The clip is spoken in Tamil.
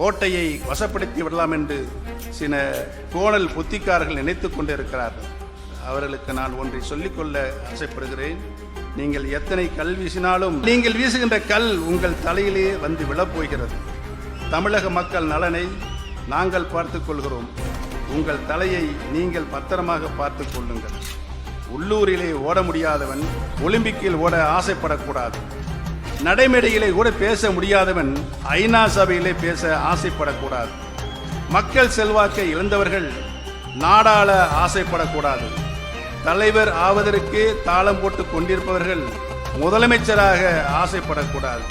கோட்டையை வசப்படுத்தி விடலாம் என்று சில கோணல் புத்திக்காரர்கள் நினைத்து கொண்டிருக்கிறார்கள். அவர்களுக்கு நான் ஒன்றை சொல்லிக்கொள்ள ஆசைப்படுகிறேன். நீங்கள் எத்தனை கல் வீசினாலும் நீங்கள் வீசுகின்ற கல் உங்கள் தலையிலே வந்து விழப்போகிறது தமிழக மக்கள் நலனை நாங்கள் பார்த்துக்கொள்கிறோம் உங்கள் தலையை நீங்கள் பத்திரமாக பார்த்து கொள்ளுங்கள். உள்ளூரிலே ஓட முடியாதவன் ஒலிம்பிக்கில் ஓட ஆசைப்படக்கூடாது. நடைமேடையிலே கூட பேச முடியாதவன் ஐநா சபையிலே பேச ஆசைப்படக்கூடாது. மக்கள் செல்வாக்கை இழந்தவர்கள் நாடாள ஆசைப்படக்கூடாது. தலைவர் ஆவதற்கே தாளம் போட்டு கொண்டிருப்பவர்கள் முதலமைச்சராக ஆசைப்படக்கூடாது.